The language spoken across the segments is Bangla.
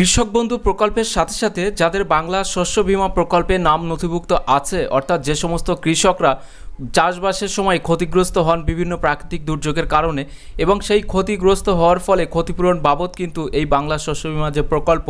কৃষক বন্ধু প্রকল্পের সাথে সাথে যাদের বাংলা শস্য বিমা প্রকল্পে নাম নথিভুক্ত আছে, অর্থাৎ যে সমস্ত কৃষকরা চাষবাসের সময় ক্ষতিগ্রস্ত হন বিভিন্ন প্রাকৃতিক দুর্যোগের কারণে এবং সেই ক্ষতিগ্রস্ত হওয়ার ফলে ক্ষতিপূরণ বাবদ কিন্তু এই বাংলা শস্য বীমা যে প্রকল্প,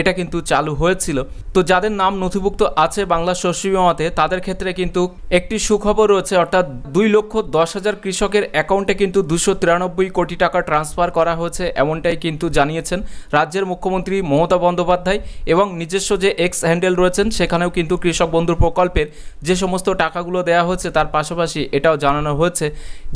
এটা কিন্তু চালু হয়েছিল। তো যাদের নাম নথিভুক্ত আছে বাংলা শস্য বিমাতে, তাদের ক্ষেত্রে কিন্তু একটি সুখবর রয়েছে, অর্থাৎ দুই লক্ষ দশ হাজার কৃষকের অ্যাকাউন্টে কিন্তু দুশো তিরানব্বই কোটি টাকা ট্রান্সফার করা হয়েছে, এমনটাই কিন্তু জানিয়েছেন রাজ্যের মুখ্যমন্ত্রী মমতা বন্দ্যোপাধ্যায় এবং নিজস্ব যে এক্স হ্যান্ডেল রয়েছেন, সেখানেও কিন্তু কৃষক বন্ধু প্রকল্পের যে সমস্ত টাকাগুলো দেওয়া হয়েছে, তার পাশাপাশি এটাও জানানো হয়েছে,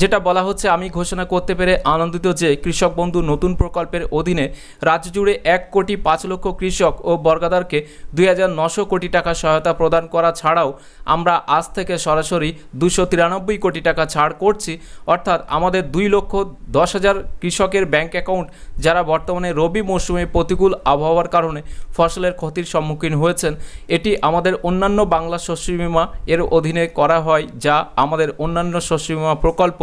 যেটা বলা হচ্ছে আমি ঘোষণা করতে পেরে আনন্দিত যে কৃষক বন্ধু নতুন প্রকল্পের অধীনে রাজ্য জুড়ে এক কোটি পাঁচ লক্ষ কৃষক ও বর্গাদারকে দুই হাজার নশো কোটি টাকা সহায়তা প্রদান করা ছাড়াও আমরা আজ থেকে সরাসরি দুশো তিরানব্বই কোটি টাকা ছাড় করছি। অর্থাৎ আমাদের দুই লক্ষ দশ হাজার কৃষকের ব্যাংক অ্যাকাউন্ট যারা বর্তমানে রবি মৌসুমে প্রতিকূল আবহাওয়ার কারণে ফসলের ক্ষতির সম্মুখীন হয়েছেন, এটি আমাদের অন্যান্য বাংলা শস্য বিমা এর অধীনে করা হয়, যা আমাদের অন্যান্য শস্য বিমা প্রকল্প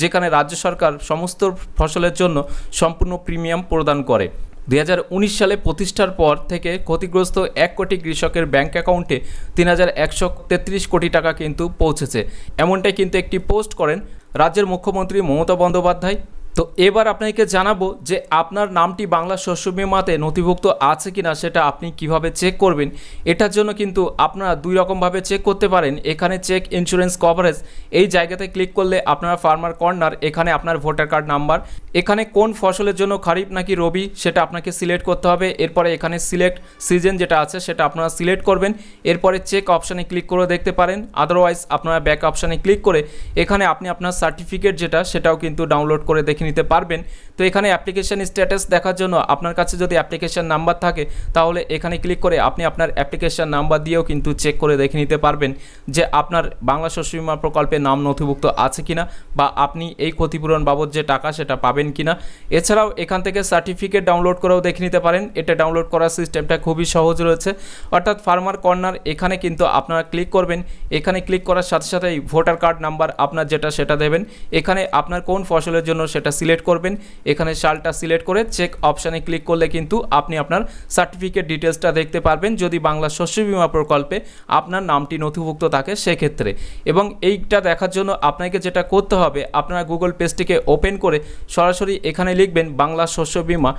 যেখানে রাজ্য সরকার সমস্ত ফসলের জন্য সম্পূর্ণ প্রিমিয়াম প্রদান করে। দুই হাজার উনিশ সালে প্রতিষ্ঠার পর থেকে ক্ষতিগ্রস্ত এক কোটি কৃষকের ব্যাংক অ্যাকাউন্টে তিন হাজার একশো তেত্রিশ কোটি টাকা কিন্তু পৌঁছেছে। এমনটাই কিন্তু একটি পোস্ট করেন রাজ্যের মুখ্যমন্ত্রী মমতা বন্দ্যোপাধ্যায়। তো এবার আপনাকে জানাব যে আপনার নামটি বাংলা শস্য বিমাতে নথিভুক্ত আছে কি না সেটা আপনি কীভাবে চেক করবেন। এটার জন্য কিন্তু আপনারা দুই রকমভাবে চেক করতে পারেন। এখানে চেক ইন্স্যুরেন্স কভারেজ এই জায়গাতে ক্লিক করলে আপনারা ফার্মার কর্নার এখানে আপনার ভোটার কার্ড নাম্বার এখানে কোন ফসলের জন্য খারিফ নাকি রবি সেটা আপনাকে সিলেক্ট করতে হবে। এরপরে এখানে সিলেক্ট সিজন যেটা আছে সেটা আপনারা সিলেক্ট করবেন। এরপরে চেক অপশানে ক্লিক করে দেখতে পারেন। আদারওয়াইজ আপনারা ব্যাক অপশানে ক্লিক করে এখানে আপনি আপনার সার্টিফিকেট যেটা সেটাও কিন্তু ডাউনলোড করে দেখে নিতে পারবেন। তো এখানে অ্যাপ্লিকেশন স্ট্যাটাস দেখার জন্য আপনার কাছে যদি অ্যাপ্লিকেশন নাম্বার থাকে, তাহলে এখানে ক্লিক করে আপনি আপনার অ্যাপ্লিকেশন নাম্বার দিয়েও কিন্তু চেক করে দেখে নিতে পারবেন যে আপনার বাংলা শস্য বীমা প্রকল্পে নাম নথিভুক্ত আছে কিনা বা আপনি এই ক্ষতিপূরণ বাবদ যে টাকা সেটা পাবেন কিনা। এছাড়াও এখান থেকে সার্টিফিকেট ডাউনলোড করেও দেখে নিতে পারেন। এটা ডাউনলোড করার সিস্টেমটা খুবই সহজ রয়েছে। অর্থাৎ ফার্মার কর্নার এখানে কিন্তু আপনারা ক্লিক করবেন। এখানে ক্লিক করার সাথে সাথেই ভোটার কার্ড নাম্বার আপনার যেটা সেটা দেবেন। এখানে আপনার কোন ফসলের জন্য সেটা সিলেক্ট করবেন। এখানে সালটা সিলেক্ট করে চেক অপশানে ক্লিক করলে কিন্তু আপনি আপনার সার্টিফিকেট ডিটেলসটা দেখতে পারবেন। যদি বাংলা শস্য বিমা প্রকল্পে আপনার নামটি নথিভুক্ত থাকে সেক্ষেত্রে। এবং এইটা দেখার জন্য আপনাকে যেটা করতে হবে, আপনারা গুগল পেজটিকে ওপেন করে সরাসরি এখানে লিখবেন বাংলা শস্য বীমা।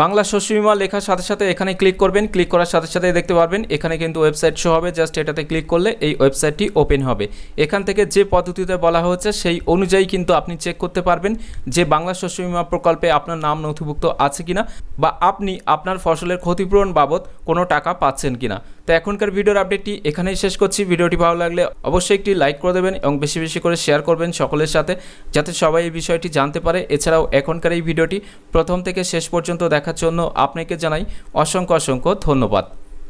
বাংলা শস্য বিমা লেখার সাথে সাথে এখানে ক্লিক করবেন ক্লিক করার সাথে সাথে দেখতে পারবেন। এখানে কিন্তু ওয়েবসাইট শো হবে জাস্ট এটাতে ক্লিক করলে এই ওয়েবসাইটটি ওপেন হবে। এখান থেকে যে পদ্ধতিতে বলা হয়েছে, সেই অনুযায়ী কিন্তু আপনি চেক করতে পারবেন যে বাংলা শস্য প্রকল্পে আপনার নাম নথিভুক্ত আছে কিনা বা আপনি আপনার ফসলের ক্ষতিপূরণ বাবদ কোনো টাকা পাচ্ছেন কিনা। তো এখনকার ভিডিওর আপডেটটি এখানেই শেষ করছি। ভিডিওটি ভালো লাগলে অবশ্যই একটি লাইক করে দেবেন এবং বেশি বেশি করে শেয়ার করবেন সকলের সাথে, যাতে সবাই এই বিষয়টি জানতে পারে। এছাড়াও এখনকার এই ভিডিওটি প্রথম থেকে শেষ পর্যন্ত দেখার জন্য আপনাকে জানাই অসংখ্য অসংখ্য ধন্যবাদ।